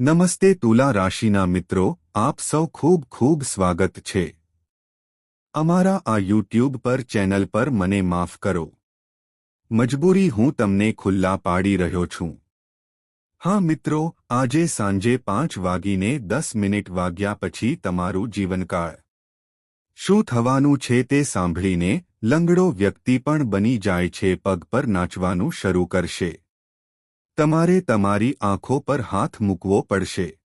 નમસ્તે તુલા રાશિના મિત્રો, આપ સૌ ખૂબ ખૂબ સ્વાગત છે. અમારા આ યુટ્યુબ પર ચેનલ પર મને માફ કરો. મજબૂરી હું તમને ખુલ્લા પાડી રહ્યો છું. હા મિત્રો, આજે સાંજે પાંચ વાગીને દસ મિનિટ વાગ્યા પછી તમારું જીવનકાળ. શું થવાનું છે તે સાંભળીને લંગડો વ્યક્તિ પણ બની જાય છે, પગ પર નાચવાનું શરૂ કરશે. તમારે તમારી આંખો પર હાથ મૂકવો પડશે.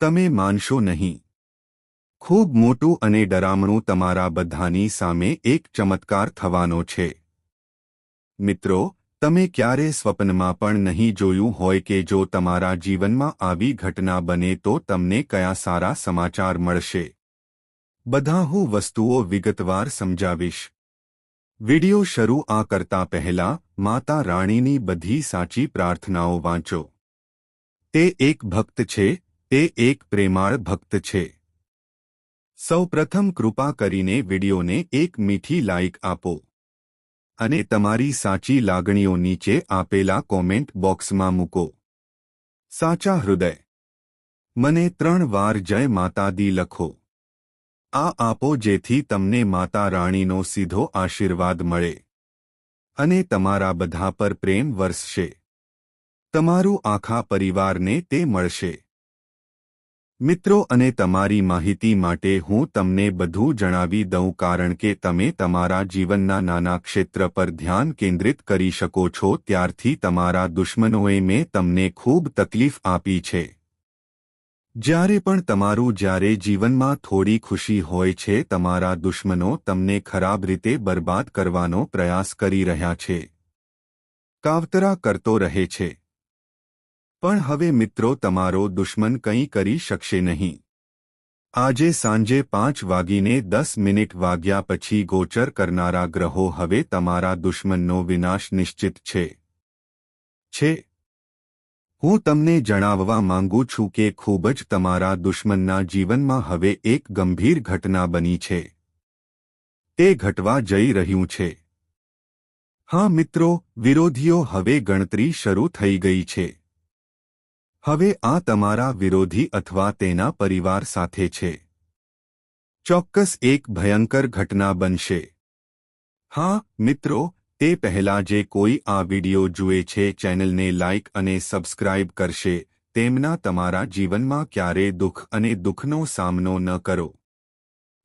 તમે માનશો નહીં. ખૂબ મોટું અને ડરામણું તમારા બધાની સામે એક ચમત્કાર થવાનો છે. મિત્રો, તમે ક્યારે સ્વપ્નમાં પણ નહીં જોયું હોય કે જો તમારા જીવનમાં આવી ઘટના બને તો તમને કયા સારા સમાચાર મળશે? બધા હું વસ્તુઓ વિગતવાર સમજાવીશ. વિડિયો શરૂ આ કરતા પહેલા માતા રાણીની બધી સાચી પ્રાર્થનાઓ વાંચો. તે એક ભક્ત છે, તે એક પ્રેમાળ ભક્ત છે. સૌપ્રથમ કૃપા કરીને વિડિયોને એક મીઠી લાઇક આપો. અને તમારી સાચી લાગણીઓ નીચે આપેલા કોમેન્ટ બોક્સમાં મૂકો. સાચા હૃદય. મને ત્રણ વાર જય માતા દી લખો. આ આપો જેથી તમને માતા રાણીનો સીધો આશીર્વાદ મળે અને તમારા બધા પર પ્રેમ વરસશે. તમારું આખા પરિવારને તે મળશે. મિત્રો અને તમારી માહિતી માટે હું તમને બધું જણાવી દઉં કારણ કે તમે તમારા જીવનના નાના ક્ષેત્ર પર ધ્યાન કેન્દ્રિત કરી શકો છો ત્યારથી તમારા દુશ્મનોએ મેં તમને ખૂબ તકલીફ આપી છે. જ્યારે પણ તમારું જ્યારે જીવનમાં થોડી ખુશી હોય છે, તમારા દુશ્મનો તમને ખરાબ રીતે બરબાદ કરવાનો પ્રયાસ કરી રહ્યા છે. કાવતરા કરતો રહે છે. પણ હવે મિત્રો, તમારો દુશ્મન કંઈ કરી શકશે નહીં. આજે સાંજે પાંચ વાગીને દસ મિનિટ વાગ્યા પછી ગોચર કરનારા ગ્રહો હવે તમારા દુશ્મનનો વિનાશ નિશ્ચિત છે. છે. હું તમને જણાવવા માંગુ છું કે ખૂબ જ તમારા દુશ્મનના જીવનમાં હવે એક ગંભીર ઘટના બની છે. તે ઘટવા જઈ રહ્યું છે. હા મિત્રો, વિરોધીઓ હવે ગણતરી શરૂ થઈ ગઈ છે. હવે આ તમારા વિરોધી અથવા તેના પરિવાર સાથે છે. ચોક્કસ એક ભયંકર ઘટના બનશે. હા મિત્રો તે પહેલા જે કોઈ આ વિડિયો જુએ છે ચેનલને લાઇક અને સબસ્ક્રાઇબ કરશે, તેમના તમારા જીવનમાં ક્યારે દુઃખ અને દુઃખનો સામનો ન કરો.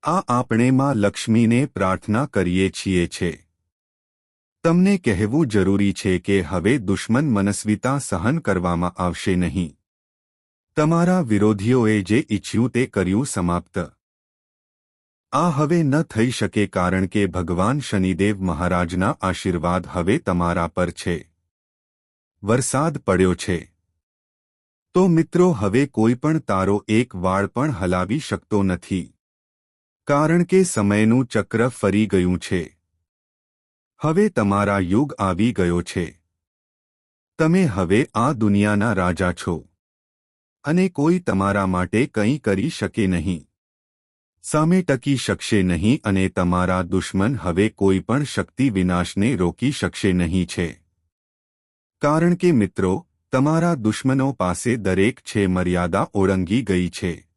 આ આપણે માં લક્ષ્મીને પ્રાર્થના કરીએ છીએ છે. તમને કહેવું જરૂરી છે કે હવે દુશ્મન મનસ્વિતા સહન કરવામાં આવશે નહીં. તમારા વિરોધીઓએ જે ઇચ્છ્યું તે કર્યું સમાપ્ત. આ હવે ન થઈ શકે કારણ કે ભગવાન શનિદેવ મહારાજના આશીર્વાદ હવે તમારા પર છે. વરસાદ પડ્યો છે. તો મિત્રો હવે કોઈ પણ તારો એક વાળ પણ હલાવી શકતો નથી. કારણ કે સમયનું ચક્ર ફરી ગયું છે. હવે તમારા યુગ આવી ગયો છે. તમે હવે આ દુનિયાના રાજા છો. અને કોઈ તમારા માટે કંઈ કરી શકે નહીં. સામે ટકી શકશે નહીં અને તમારા દુશ્મન હવે કોઈ પણ શક્તિ વિનાશને રોકી શકશે નહીં છે. કારણ કે મિત્રો, તમારા દુશ્મનો પાસે દરેક છે મર્યાદા ઓળંગી ગઈ છે.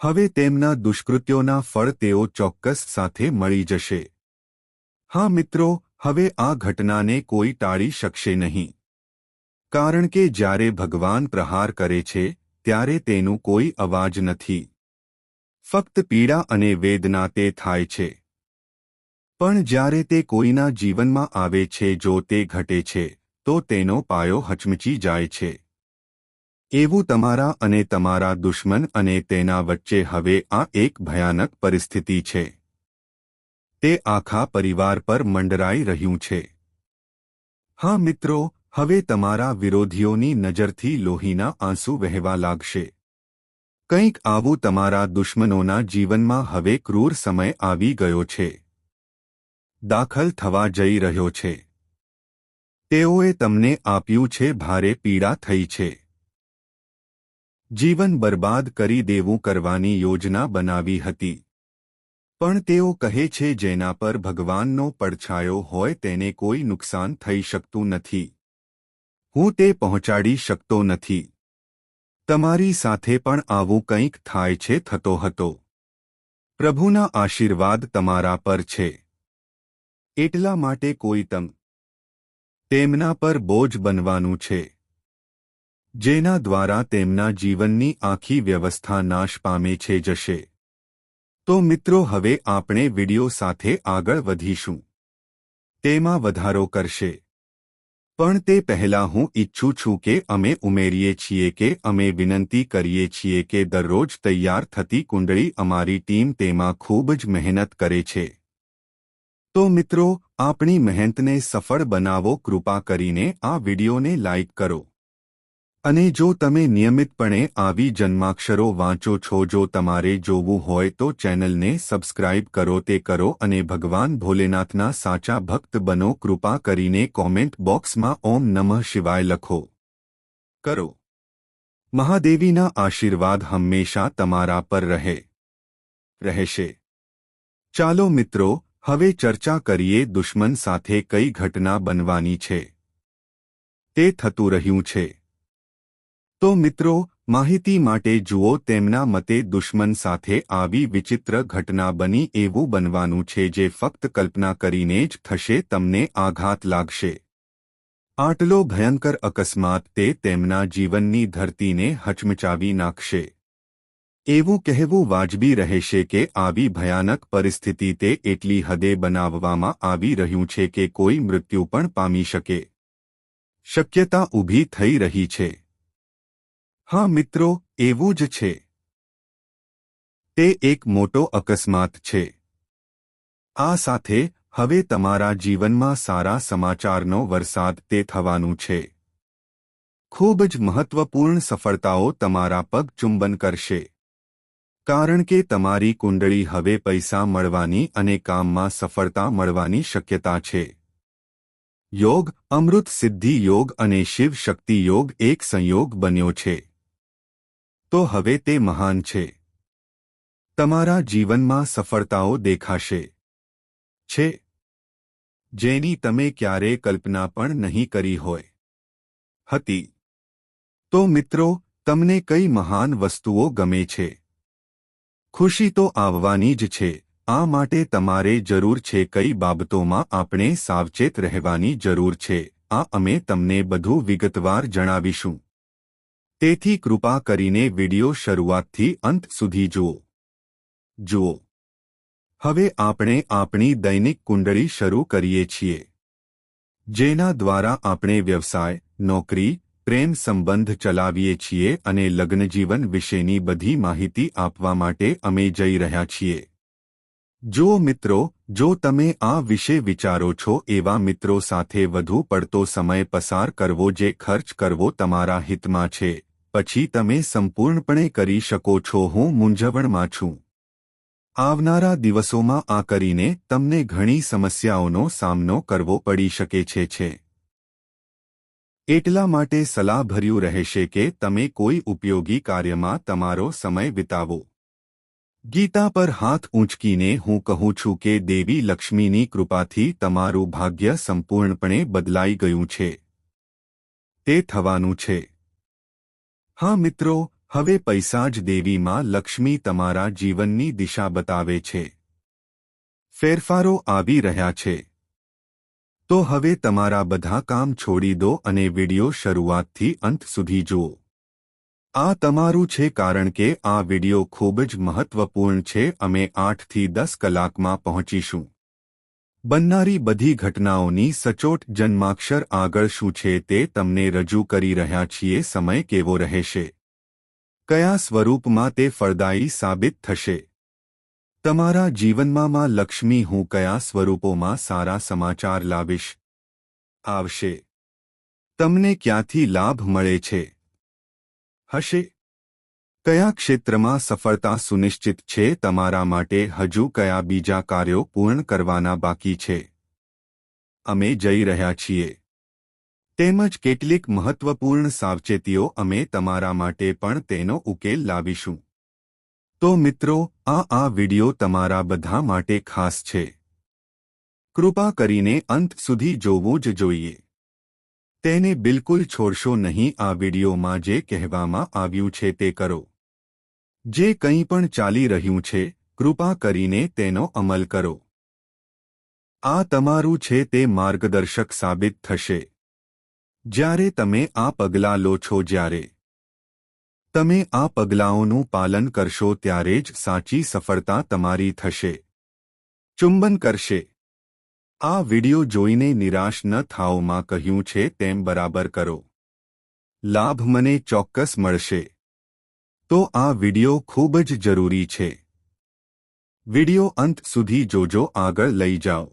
હવે તેમના દુષ્કૃત્યોના ફળ તેઓ ચોક્કસ સાથે મળી જશે. હા મિત્રો, હવે આ ઘટનાને કોઈ ટાળી શકશે નહીં. કારણ કે જ્યારે ભગવાન પ્રહાર કરે છે, ત્યારે તેનું કોઈ અવાજ નથી. ફક્ત પીડા અને વેદના તે થાય છે. પણ જ્યારે તે કોઈના જીવનમાં આવે છે, જો તે ઘટે છે, તો તેનો પાયો હચમચી જાય છે. એવું તમારા અને તમારા દુશ્મન અને તેના વચ્ચે હવે આ એક ભયાનક પરિસ્થિતિ છે. તે આખા પરિવાર પર મંડરાઈ રહ્યું છે. હા મિત્રો, હવે તમારા વિરોધીઓની નજરથી લોહીના આંસુ વહેવા લાગશે. કંઈક આવું તમારા દુશ્મનોના જીવનમાં હવે ક્રૂર સમય આવી ગયો છે. દાખલ થવા જઈ રહ્યો છે. તેઓએ તમને આપ્યું છે, ભારે પીડા થઈ છે. જીવન બરબાદ કરી દેવું કરવાની યોજના બનાવી હતી. પણ તેઓ કહે છે, જેના પર ભગવાનનો પડછાયો હોય તેને કોઈ નુકસાન થઈ શકતું નથી. હું તે પહોંચાડી શકતો નથી. તમારી સાથે પણ આવું કંઈક થાય છે, થતો હતો. પ્રભુના આશીર્વાદ તમારા પર છે. એટલા માટે કોઈ તમ તેમના પર બોજ બનવાનું છે. જેના દ્વારા તેમના જીવનની આખી વ્યવસ્થા નાશ પામે છે, જશે. તો મિત્રો, હવે આપણે વિડિયો સાથે આગળ વધીશું. તેમાં વધારો કરશે. પણ તે પહેલા હું ઈચ્છું છું કે અમે ઉમેરીએ છીએ કે અમે વિનંતી કરીએ છીએ કે દરરોજ તૈયાર થતી કુંડળી અમારી ટીમ તેમાં ખૂબ જ મહેનત કરે છે. તો મિત્રો, આપણી મહેનતને સફળ બનાવો, કૃપા કરીને આ વિડિયોને લાઇક કરો. અને જો તમે નિયમિતપણે આવી જન્માક્ષરો વાંચો છો, જો તમારે જોવું હોય, તો ચેનલને સબસ્ક્રાઇબ કરો, તે કરો અને ભગવાન ભોલેનાથના સાચા ભક્ત બનો. કૃપા કરીને કોમેન્ટ બોક્સમાં ઓમ નમઃ શિવાય લખો. કરો. મહાદેવીના આશીર્વાદ હંમેશા તમારા પર રહે. રહેશે. ચાલો મિત્રો, હવે ચર્ચા કરીએ દુશ્મન સાથે કઈ ઘટના બનવાની છે. તે થતું રહ્યું છે. તો મિત્રો, માહિતી માટે જુઓ તેમના મતે દુશ્મન સાથે આવી વિચિત્ર ઘટના બની એવું બનવાનું છે જે ફક્ત કલ્પના કરીને જ થશે, તમને આઘાત લાગશે. આટલો ભયંકર અકસ્માત તે તેમના જીવનની ધરતીને હચમચાવી નાખશે. એવું કહેવું વાજબી રહેશે કે આવી ભયાનક પરિસ્થિતિ તે એટલી હદે બનાવવામાં આવી રહ્યું છે કે કોઈ મૃત્યુ પણ પામી શકે. શક્યતા ઊભી થઈ રહી છે. હા, મિત્રો, એવું જ છે. તે એક મોટો અકસ્માત છે. આ સાથે હવે તમારા જીવનમાં સારા સમાચારનો વરસાદ તે થવાનું છે. ખૂબ જ મહત્વપૂર્ણ સફળતાઓ તમારા પગ ચુંબન કરશે. કારણ કે તમારી કુંડળી હવે પૈસા મળવાની અને કામમાં સફળતા મળવાની શક્યતા છે. યોગ, અમૃત સિદ્ધિ યોગ અને શિવ શક્તિ યોગ એક સંયોગ બન્યો છે. તો હવે તે મહાન છે. તમારા જીવનમાં સફળતાઓ દેખાશે. છે. જેની તમે ક્યારે કલ્પના પણ નહીં કરી હોય. હતી. તો મિત્રો, તમને કઈ મહાન વસ્તુઓ ગમે છે? ખુશી તો આવવાની જ છે. આ માટે તમારે જરૂર છે કઈ બાબતોમાં આપણે સાવચેત રહેવાની જરૂર છે. આ અમે તમને બધું વિગતવાર જણાવીશું. તેથી કૃપા કરીને વિડિયો શરૂઆતથી અંત સુધી જુઓ. જુઓ. હવે આપણે આપણી દૈનિક કુંડળી શરૂ કરીએ છીએ. જેના દ્વારા આપણે વ્યવસાય, નોકરી, પ્રેમ સંબંધ ચલાવીએ છીએ અને લગ્નજીવન વિશેની બધી માહિતી આપવા માટે અમે જઈ રહ્યા છીએ. જો મિત્રો, જો તમે આ વિશે વિચારો છો, એવા મિત્રો સાથે વધુ પડતો સમય પસાર કરવો જે ખર્ચ કરવો તમારા હિતમાં છે. પછી તમે સંપૂર્ણપણે કરી શકો છો, હું મૂંઝવણમાં છું. આવનારા દિવસોમાં આ કરીને તમને ઘણી સમસ્યાઓનો સામનો કરવો પડી શકે છે છે. એટલા માટે સલાહભર્યું રહેશે કે તમે કોઈ ઉપયોગી કાર્યમાં તમારો સમય વિતાવો. ગીતા પર હાથ ઊંચકીને હું કહું છું કે દેવી લક્ષ્મીની કૃપાથી તમારું ભાગ્ય સંપૂર્ણપણે બદલાઈ ગયું છે. તે થવાનું છે. હા મિત્રો, હવે પૈસા જ દેવીમાં લક્ષ્મી તમારા જીવનની દિશા બતાવે છે. ફેરફારો આવી રહ્યા છે. તો હવે તમારા બધા કામ છોડી દો અને વિડિયો શરૂઆતથી અંત સુધી જુઓ. આ તમારું છે કારણ કે આ વિડિયો ખૂબ જ મહત્વપૂર્ણ છે, અમે આઠથી દસ કલાકમાં પહોંચીશું. બનનારી બધી ઘટનાઓની સચોટ જન્માક્ષર આગળ શું છે તે તમને રજૂ કરી રહ્યા છીએ, સમય કેવો રહેશે? કયા સ્વરૂપમાં તે ફળદાયી સાબિત થશે? તમારા જીવનમાં માં લક્ષ્મી હું કયા સ્વરૂપોમાં સારા સમાચાર લાવીશ? આવશે. તમને ક્યાંથી લાભ મળે છે? હશે. કયા ક્ષેત્રમાં સફળતા સુનિશ્ચિત છે તમારા માટે હજુ કયા બીજા કાર્યો પૂર્ણ કરવાના બાકી છે? અમે જઈ રહ્યા છીએ. તેમજ કેટલીક મહત્વપૂર્ણ સાવચેતીઓ અમે તમારા માટે પણ તેનો ઉકેલ લાવીશું. તો મિત્રો, આ આ વિડિયો તમારા બધા માટે ખાસ છે. કૃપા કરીને અંત સુધી જોવું જ જોઈએ. તેને બિલકુલ છોડશો નહીં આ વિડિયોમાં જે કહેવામાં આવ્યું છે તે કરો. જે કંઈ પણ ચાલી રહ્યું છે, કૃપા કરીને તેનો અમલ કરો. આ તમારું છે તે માર્ગદર્શક સાબિત થશે. જ્યારે તમે આ પગલાં લો છો, જ્યારે તમે આ પગલાંઓનું પાલન કરશો, ત્યારે જ સાચી સફળતા તમારી થશે. ચુંબન કરશે. આ વિડિયો જોઈને નિરાશ ન થાઓમાં કહ્યું છે તેમ બરાબર કરો. લાભ મને ચોક્કસ મળશે. તો આ વિડિયો ખૂબ જ જરૂરી છે. વિડિયો અંત સુધી જોજો, આગળ લઈ જાઓ.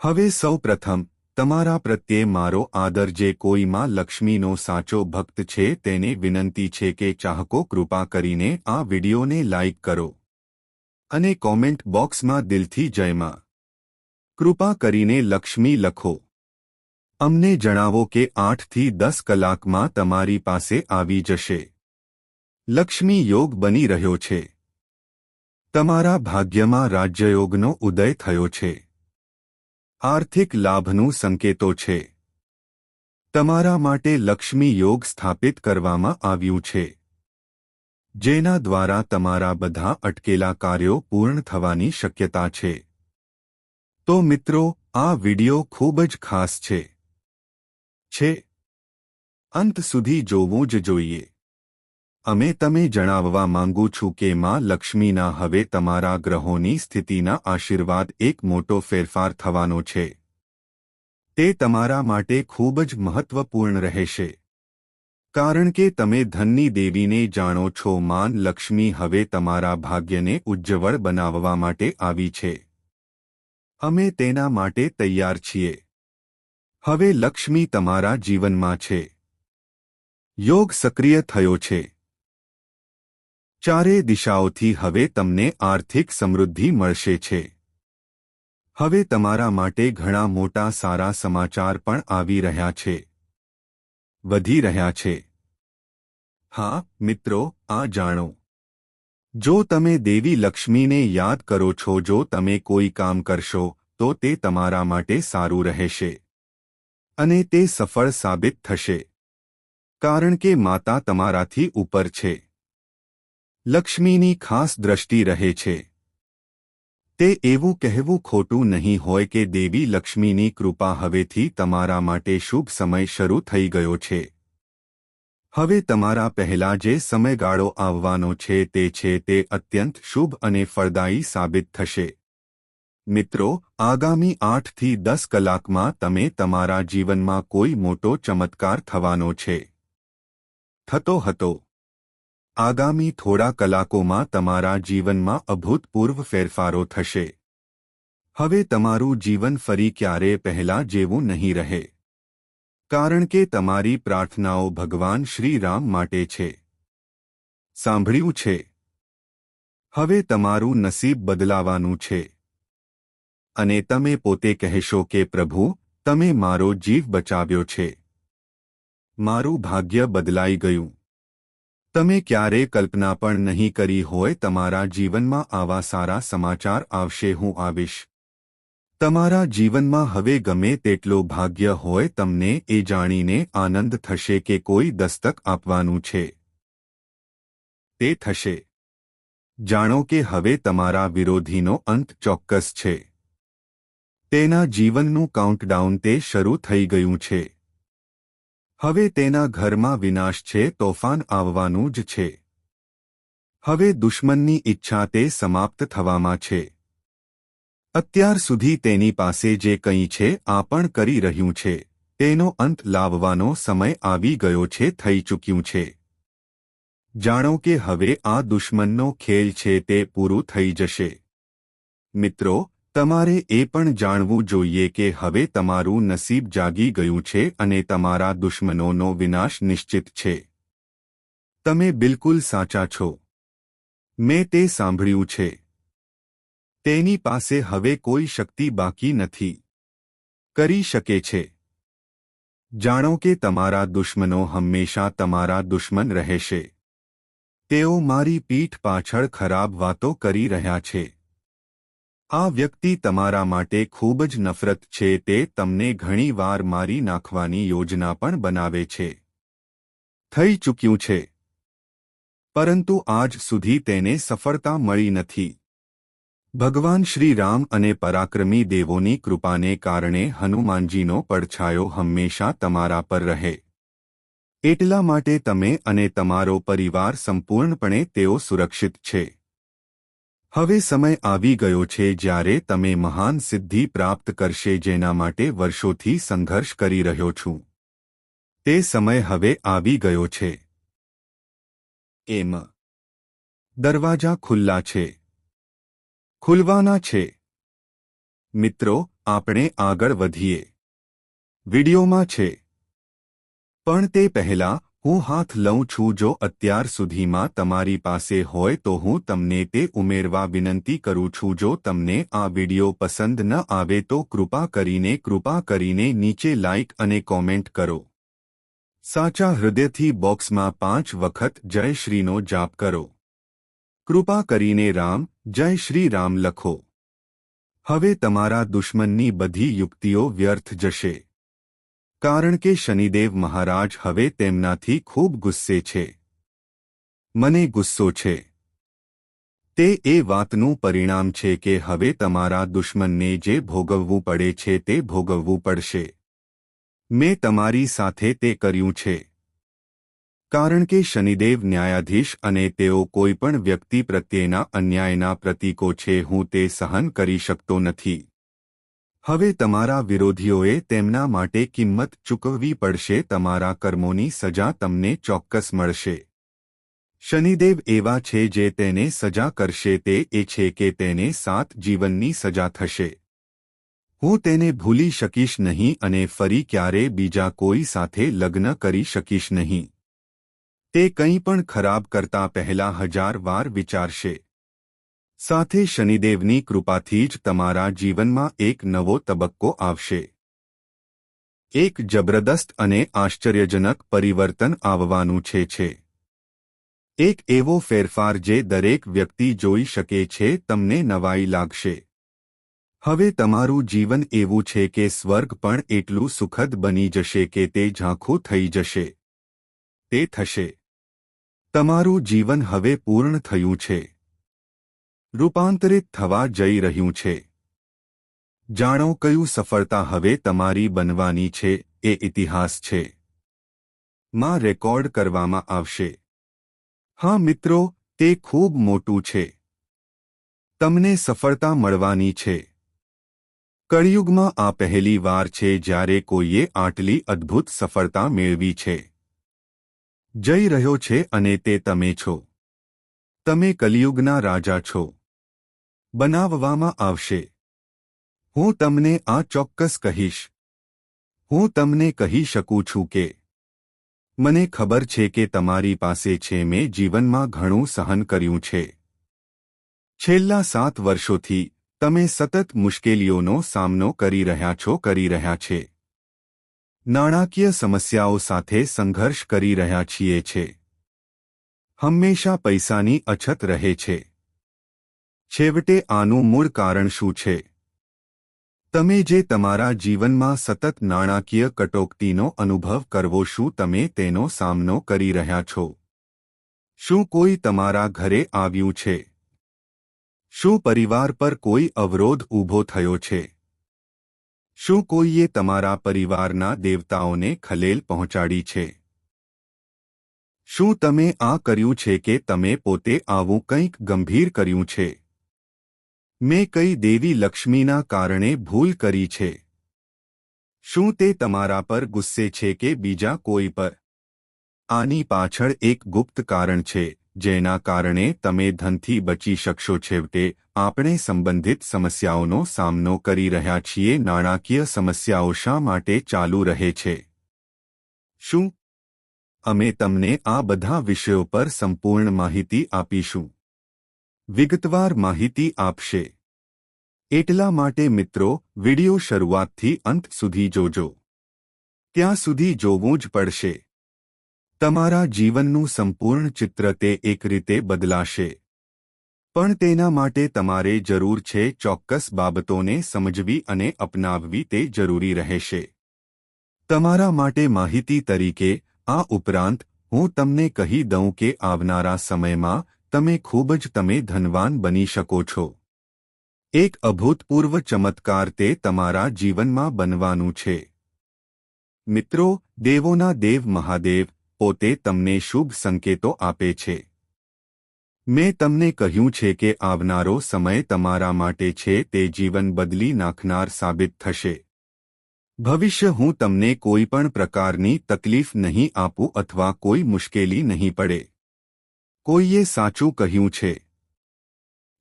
હવે સૌ પ્રથમ, તમારા પ્રત્યે મારો આદર જે કોઈમાં લક્ષ્મીનો સાચો ભક્ત છે તેને વિનંતી છે કે ચાહકો કૃપા કરીને આ વિડિયોને લાઇક કરો અને કોમેન્ટ બોક્સમાં દિલથી જયમાં કૃપા કરીને લક્ષ્મી લખો. અમને જણાવો કે આઠથી દસ કલાકમાં તમારી પાસે આવી જશે. લક્ષ્મી યોગ બની રહ્યો છે. તમારા ભાગ્યમાં રાજ્યયોગનો ઉદય થયો છે. આર્થિક લાભનું સંકેતો છે. તમારા માટે લક્ષ્મી યોગ સ્થાપિત કરવામાં આવ્યું છે. જેના દ્વારા તમારા બધા અટકેલા કાર્યો પૂર્ણ થવાની શક્યતા છે. તો મિત્રો, આ વિડિયો ખૂબ જ ખાસ છે. છે. અંત સુધી જોવું જ જોઈએ. અમે તમે જણાવવા માંગુ છું કે માં લક્ષ્મીના હવે તમારા ગ્રહોની સ્થિતિના આશીર્વાદ એક મોટો ફેરફાર થવાનો છે. તે તમારા માટે ખૂબ જ મહત્વપૂર્ણ રહેશે. કારણ કે તમે ધનની દેવીને જાણો છો, માન લક્ષ્મી હવે તમારા ભાગ્યને ઉજ્જવળ બનાવવા માટે આવી છે. અમે તેના માટે તૈયાર છીએ. હવે લક્ષ્મી તમારા જીવનમાં છે. યોગ સક્રિય થયો છે. ચારે દિશાઓથી હવે તમને આર્થિક સમૃદ્ધિ મળશે છે. હવે તમારા માટે ઘણા મોટા સારા સમાચાર પણ આવી રહ્યા છે. વધી રહ્યા છે. હા, મિત્રો, આ જાણો. જો તમે દેવી લક્ષ્મીને યાદ કરો છો, જો તમે કોઈ કામ કરશો, તો તે તમારા માટે સારું રહેશે. અને તે સફળ સાબિત થશે. કારણ કે માતા તમારાથી ઉપર છે. લક્ષ્મીની ખાસ દ્રષ્ટિ રહે છે. તે એવું કહેવું ખોટું નહીં હોય કે દેવી લક્ષ્મીની કૃપા હવેથી તમારા માટે શુભ સમય શરૂ થઈ ગયો છે. હવે તમારા પહેલા જે સમયગાળો આવવાનો છે તે છે તે અત્યંત શુભ અને ફળદાયી સાબિત થશે. મિત્રો, આગામી આઠથી દસ કલાકમાં તમે તમારા જીવનમાં કોઈ મોટો ચમત્કાર થવાનો છે. થતો હતો. આગામી થોડા કલાકોમાં તમારા જીવનમાં અભૂતપૂર્વ ફેરફારો થશે. હવે તમારું જીવન ફરી ક્યારે પહેલા જેવું નહીં રહે. કારણ કે તમારી પ્રાર્થનાઓ ભગવાન શ્રીરામ માટે છે. સાંભળ્યું છે. હવે તમારું નસીબ બદલાવાનું છે. અને તમે પોતે કહેશો કે, પ્રભુ, તમે મારો જીવ બચાવ્યો છે. મારું ભાગ્ય બદલાઈ ગયું. તમે ક્યારે કલ્પના પણ નહીં કરી હોય તમારા જીવનમાં આવા સારા સમાચાર આવશે, હું આવીશ. તમારા જીવનમાં હવે ગમે તેટલો ભાગ્ય હોય તમને એ જાણીને આનંદ થશે કે કોઈ દસ્તક આપવાનું છે. તે થશે. જાણો કે હવે તમારા વિરોધીનો અંત ચોક્કસ છે. તેના જીવનનું કાઉન્ટડાઉન તે શરૂ થઈ ગયું છે. હવે તેના ઘરમાં વિનાશ છે, તોફાન આવવાનું જ છે. હવે દુશ્મનની ઈચ્છા તે સમાપ્ત થવામાં છે. અત્યાર સુધી તેની પાસે જે કંઈ છે, આ પણ કરી રહ્યું છે. તેનો અંત લાવવાનો સમય આવી ગયો છે, થઈ ચૂક્યું છે. જાણો કે હવે આ દુશ્મનનો ખેલ છે, તે પૂરું થઈ જશે. મિત્રો તમારે એ પણ જાણવું જોઈએ કે હવે તમારું નસીબ જાગી ગયું છે અને તમારા દુશ્મનોનો વિનાશ નિશ્ચિત છે. તમે બિલકુલ સાચા છો. મેં તે સાંભળ્યું છે. તેની પાસે હવે કોઈ શક્તિ બાકી નથી. કરી શકે છે. જાણો કે તમારા દુશ્મનો હંમેશા તમારા દુશ્મન રહેશે. તેઓ મારી પીઠ પાછળ ખરાબ વાતો કરી રહ્યા છે. આ વ્યક્તિ તમારા માટે ખૂબ જ નફરત છે, તે તમને ઘણીવાર મારી નાખવાની યોજના પણ બનાવે છે. થઈ ચૂક્યું છે. પરંતુ આજ સુધી તેને સફળતા મળી નથી. ભગવાન શ્રી રામ અને પરાક્રમી દેવોની કૃપાને કારણે હનુમાનજીનો પડછાયો હંમેશા તમારા પર રહે. એટલા માટે તમે અને તમારો પરિવાર સંપૂર્ણપણે તેઓ સુરક્ષિત છે. હવે સમય આવી ગયો છે જ્યારે તમે મહાન સિદ્ધિ પ્રાપ્ત કરશે જેના માટે વર્ષોથી સંઘર્ષ કરી રહ્યો છું. તે સમય હવે આવી ગયો છે. એમ. દરવાજા ખુલ્લા છે. ખુલવાના છે. મિત્રો, આપણે આગળ વધીએ. વિડિયોમાં છે. પણ તે પહેલા હું હાથ લઉં છું જો અત્યાર સુધીમાં તમારી પાસે હોય તો હું તમને તે ઉમેરવા વિનંતી કરું છું. જો તમને આ વિડિયો પસંદ ન આવે તો કૃપા કરીને કૃપા કરીને નીચે લાઇક અને કોમેન્ટ કરો. સાચા હૃદયથી બોક્સમાં પાંચ વખત જય શ્રીનો જાપ કરો. કૃપા કરીને રામ, જય શ્રી રામ લખો. હવે તમારા દુશ્મનની બધી યુક્તિઓ વ્યર્થ જશે. કારણ કે શનિદેવ મહારાજ હવે તેમનાથી ખૂબ ગુસ્સે છે. મને ગુસ્સો છે. તે એ વાતનું પરિણામ છે કે હવે તમારા દુશ્મનને જે ભોગવવું પડે છે તે ભોગવવું પડશે. મેં તમારી સાથે તે કર્યું છે. કારણ કે શનિદેવ ન્યાયાધીશ અને તેઓ કોઈપણ વ્યક્તિ પ્રત્યેના અન્યાયના પ્રતીકો છે હું તે સહન કરી શકતો નથી. હવે તમારા વિરોધીઓએ તેમના માટે કિંમત ચૂકવવી પડશે, તમારા કર્મોની સજા તમને ચોક્કસ મળશે. શનિદેવ એવા છે જે તેને સજા કરશે, તે એ છે કે તેને સાત જીવનની સજા થશે. હું તેને ભૂલી શકીશ નહીં અને ફરી ક્યારે બીજા કોઈ સાથે લગ્ન કરી શકીશ નહીં. તે કંઈ પણ ખરાબ કરતા પહેલા હજાર વાર વિચારશે. સાથે શનિદેવની કૃપાથી જ તમારા જીવનમાં એક નવો તબક્કો આવશે. એક જબરદસ્ત અને આશ્ચર્યજનક પરિવર્તન આવવાનું છે છે. એક એવો ફેરફાર જે દરેક વ્યક્તિ જોઈ શકે છે તમને નવાઈ લાગશે. હવે તમારું જીવન એવું છે કે સ્વર્ગ પણ એટલું સુખદ બની જશે કે તે ઝાંખું થઈ જશે. તે થશે. તમારું જીવન હવે પૂર્ણ થયું છે. રૂપાંતરિત થવા જઈ રહ્યું છે. જાણો કયું સફળતા હવે તમારી બનવાની છે, એ ઇતિહાસ છે. માં રેકોર્ડ કરવામાં આવશે. હા મિત્રો, તે ખૂબ મોટું છે. તમને સફળતા મળવાની છે. કળિયુગમાં આ પહેલી વાર છે જ્યારે કોઈએ આટલી અદ્ભુત સફળતા મેળવી છે. જઈ રહ્યો છે અને તે તમે છો. તમે કલિયુગના રાજા છો. બનાવવામાં આવશે. હું તમને આ ચોક્કસ કહીશ. હું તમને કહી શકું છું કે, મને ખબર છે કે તમારી પાસે છે, મેં જીવનમાં ઘણું સહન કર્યું છે. છેલ્લા સાત વર્ષોથી, તમે સતત મુશ્કેલીઓનો સામનો કરી રહ્યા છો, કરી રહ્યા છે. નાણાકીય સમસ્યાઓ સાથે સંઘર્ષ કરી રહ્યા છીએ છે. હંમેશા પૈસાની અછત રહે છે. છેવટે આનું મૂળ કારણ શું છે? તમે જે તમારા જીવનમાં સતત નાણાકીય કટોકટીનો અનુભવ કરવો શું તમે તેનો સામનો કરી રહ્યા છો? શું કોઈ તમારા ઘરે આવ્યું છે? શું પરિવાર પર કોઈ અવરોધ ઊભો થયો છે? શું કોઈએ તમારા પરિવારના દેવતાઓને ખલેલ પહોંચાડી છે? શું તમે આ કર્યું છે કે તમે પોતે આવું કંઈક ગંભીર કર્યું છે? મેં કઈ દેવી લક્ષ્મીના કારણે ભૂલ કરી છે? શું તે તમારા પર ગુસ્સે છે કે બીજા કોઈ પર? આની પાછળ એક ગુપ્ત કારણ છે, જેના કારણે તમે ધનથી બચી શકશો છેવટે આપણે સંબંધિત સમસ્યાઓનો સામનો કરી રહ્યા છીએ, નાણાકીય સમસ્યાઓ શા માટે ચાલુ રહે છે? શું? અમે તમને આ બધા વિષયો પર સંપૂર્ણ માહિતી આપીશું. વિગતવાર માહિતી આપશે. એટલા માટે મિત્રો, વિડિયો શરૂઆતથી અંત સુધી જોજો. ત્યાં સુધી જોવું જ પડશે. તમારા જીવનનું સંપૂર્ણ ચિત્ર તે એક રીતે બદલાશે. પણ તેના માટે તમારે જરૂર છે ચોક્કસ બાબતોને સમજવી અને અપનાવવી તે જરૂરી રહેશે. તમારા માટે માહિતી તરીકે, આ ઉપરાંત, હું તમને કહી દઉં કે આવનારા સમયમાં તમે ખૂબ જ તમે ધનવાન બની શકો છો. એક અભૂતપૂર્વ ચમત્કાર તે તમારા જીવનમાં બનવાનું છે. મિત્રો, દેવોના દેવ મહાદેવ પોતે તમને શુભ સંકેતો આપે છે. મેં તમને કહ્યું છે કે આવનારો સમય તમારા માટે છે તે જીવન બદલી નાખનાર સાબિત થશે. ભવિષ્ય હું તમને કોઈ પણ પ્રકારની તકલીફ નહીં આપું અથવા કોઈ મુશ્કેલી નહીં પડે. કોઈએ સાચું કહ્યું છે?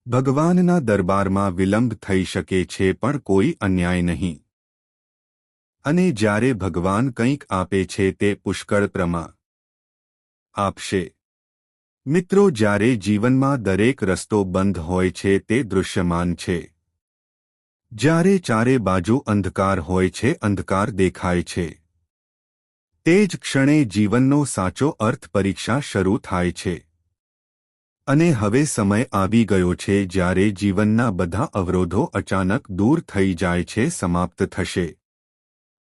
ભગવાનના દરબારમાં વિલંબ થઈ શકે છે પણ કોઈ અન્યાય નહીં. અને જ્યારે ભગવાન કંઈક આપે છે તે પુષ્કળ પ્રમા આપશે. મિત્રો, જ્યારે જીવનમાં દરેક રસ્તો બંધ હોય છે તે દૃશ્યમાન છે. જ્યારે ચારે બાજુ અંધકાર હોય છે, અંધકાર દેખાય છે. તે જ ક્ષણે જીવનનો સાચો અર્થ પરીક્ષા શરૂ થાય છે. અને હવે સમય આવી ગયો છે જ્યારે જીવનના બધા અવરોધો અચાનક દૂર થઈ જાય છે, સમાપ્ત થશે.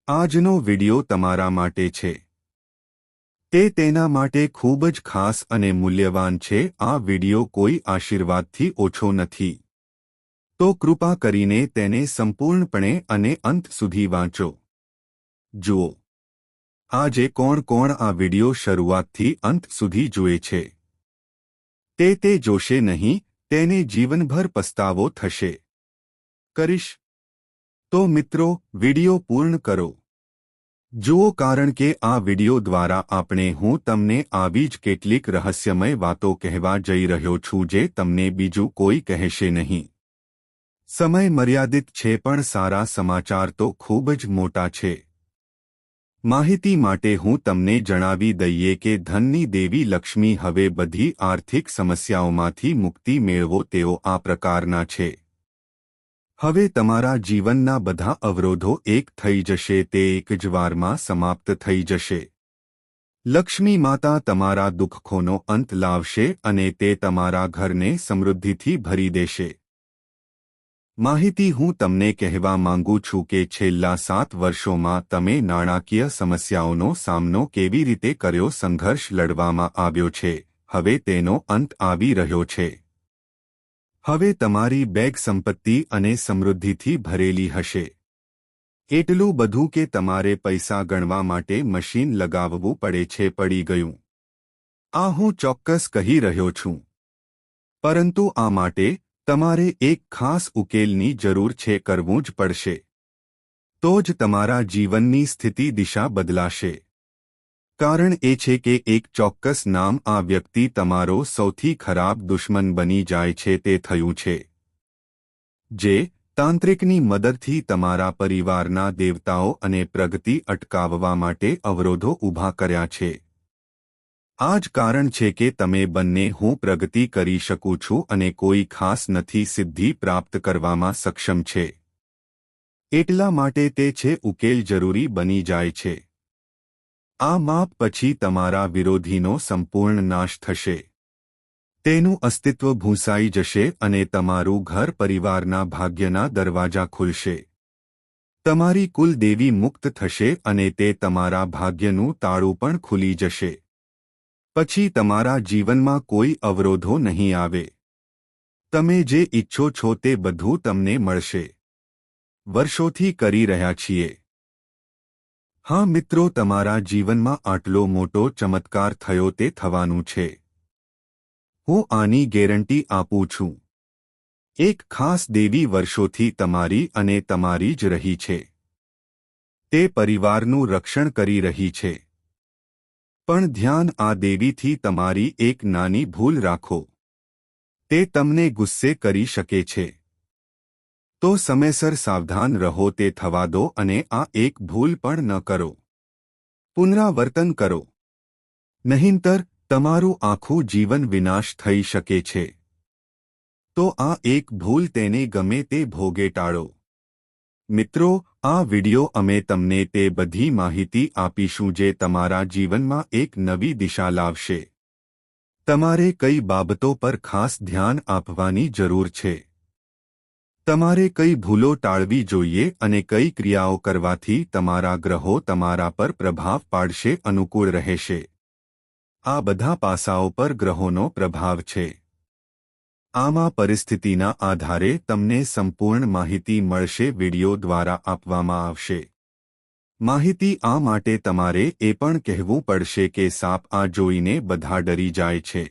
આજનો વિડિયો તમારા માટે છે. તે તેના માટે ખૂબ જ ખાસ અને મૂલ્યવાન છે, આ વિડિયો કોઈ આશીર્વાદથી ઓછો નથી. તો કૃપા કરીને તેને સંપૂર્ણપણે અને અંત સુધી વાંચો. જુઓ. આજે કોણ કોણ આ વિડિયો શરૂઆતથી અંત સુધી જુએ છે? તે તે જોશે નહીં, તેને જીવનભર પસ્તાવો થશે. કરીશ. તો મિત્રો, વિડિયો પૂર્ણ કરો. જુઓ કારણ કે આ વિડિયો દ્વારા આપણે હું તમને આવી જ કેટલીક રહસ્યમય વાતો કહેવા જઈ રહ્યો છું જે તમને બીજું કોઈ કહેશે નહીં. સમય મર્યાદિત છે પણ સારા સમાચાર તો ખૂબ જ મોટા છે. માહિતી માટે હું તમને જણાવી દઈએ કે ધનની દેવી લક્ષ્મી હવે બધી આર્થિક સમસ્યાઓમાંથી મુક્તિ મેળવો તેઓ આ પ્રકારના છે. હવે તમારા જીવનના બધા અવરોધો એક થઈ જશે, તે એક જ વારમાં સમાપ્ત થઈ જશે. લક્ષ્મી માતા તમારા દુઃખખોનો અંત લાવશે અને તે તમારા ઘરને સમૃદ્ધિથી ભરી દેશે. માહિતી હું તમને કહેવા માંગુ છું કે છેલ્લા સાત વર્ષોમાં તમે નાણાકીય સમસ્યાઓનો સામનો કેવી રીતે કર્યો સંઘર્ષ લડવામાં આવ્યો છે, હવે તેનો અંત આવી રહ્યો છે. હવે તમારી બેગ સંપત્તિ અને સમૃદ્ધિથી ભરેલી હશે. એટલું બધું કે તમારે પૈસા ગણવા માટે મશીન લગાવવું પડે છે, પડી ગયું. આ હું ચોક્કસ કહી રહ્યો છું. પરંતુ આ માટે તમારે એક ખાસ ઉકેલની જરૂર છે કરવું જ પડશે. તો જ તમારા જીવનની સ્થિતિ દિશા બદલાશે. કારણ એ છે કે એક ચોક્કસ નામ આ વ્યક્તિ તમારો સૌથી ખરાબ દુશ્મન બની જાય છે તે થયું છે. જે તાંત્રિકની મદદથી તમારા પરિવારના દેવતાઓ અને પ્રગતિ અટકાવવા માટે અવરોધો ઊભા કર્યા છે. આ જ કારણ છે કે તમે બંને હું પ્રગતિ કરી શકું છું અને કોઈ ખાસ નથી સિદ્ધિ પ્રાપ્ત કરવામાં સક્ષમ છે. એટલા માટે તે છે ઉકેલ જરૂરી બની જાય છે. આ માપ પછી તમારા વિરોધીનો સંપૂર્ણ નાશ થશે. તેનું અસ્તિત્વ ભૂંસાઈ જશે અને તમારું ઘર પરિવારના ભાગ્યના દરવાજા ખુલશે. તમારી કુલ દેવી મુક્ત થશે અને તે તમારા ભાગ્યનું તાળું પણ ખુલી જશે. પછી તમારા જીવનમાં કોઈ અવરોધો નહીં આવે. તમે જે ઈચ્છો છો તે બધું તમને મળશે. વર્ષોથી કરી રહ્યા છીએ. હા મિત્રો, તમારા જીવનમાં આટલો મોટો ચમત્કાર થયો તે થવાનું છે. હું આની ગેરંટી આપું છું. એક ખાસ દેવી વર્ષોથી તમારી અને તમારી જ રહી છે. તે પરિવારનું રક્ષણ કરી રહી છે. પણ ધ્યાન આ દેવીથી તમારી એક નાની ભૂલ રાખો. તે તમને ગુસ્સે કરી શકે છે. તો સમયસર સાવધાન રહો, તે થવા દો અને આ એક ભૂલ પણ ન કરો. પુનરાવર્તન કરો. નહીંતર, તમારું આખું જીવન વિનાશ થઈ શકે છે. તો આ એક ભૂલ તેને ગમે તે ભોગે ટાળો. મિત્રો, આ વિડિયો અમે તમને તે બધી માહિતી આપીશું જે તમારા જીવનમાં એક નવી દિશા લાવશે. તમારે કઈ બાબતો પર ખાસ ધ્યાન આપવાની જરૂર છે? તમારે કઈ ભૂલો ટાળવી જોઈએ અને કઈ ક્રિયાઓ કરવાથી તમારા ગ્રહો તમારા પર પ્રભાવ પાડશે, અનુકૂળ રહેશે? આ બધા પાસાઓ પર ગ્રહોનો પ્રભાવ છે. આમાં પરિસ્થિતિના આધારે તમને સંપૂર્ણ માહિતી મળશે વિડિયો દ્વારા આપવામાં આવશે. માહિતી આ માટે તમારે એ પણ કહેવું પડશે કે સાપ આ જોઈને બધા ડરી જાય છે.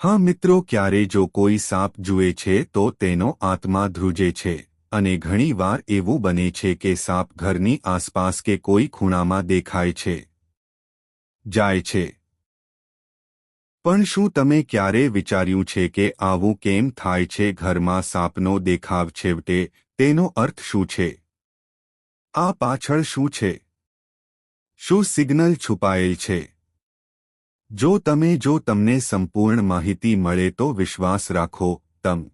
હા મિત્રો ક્યારે જો કોઈ સાપ જુએ છે તો તેનો આત્મા ધ્રુજે છે, અને ઘણીવાર એવું બને છે કે સાપ ઘરની આસપાસ કે કોઈ ખૂણામાં દેખાય છે. જાય છે. પણ શું તમે ક્યારે વિચાર્યું છે કે આવું કેમ થાય છે ઘરમાં સાપનો દેખાવ છેવટે? તેનો અર્થ શું છે? આ પાછળ શું છે? શું સિગ્નલ છુપાયેલ છે? જો તમે જો તમને સંપૂર્ણ માહિતી મળે તો વિશ્વાસ રાખો, તમ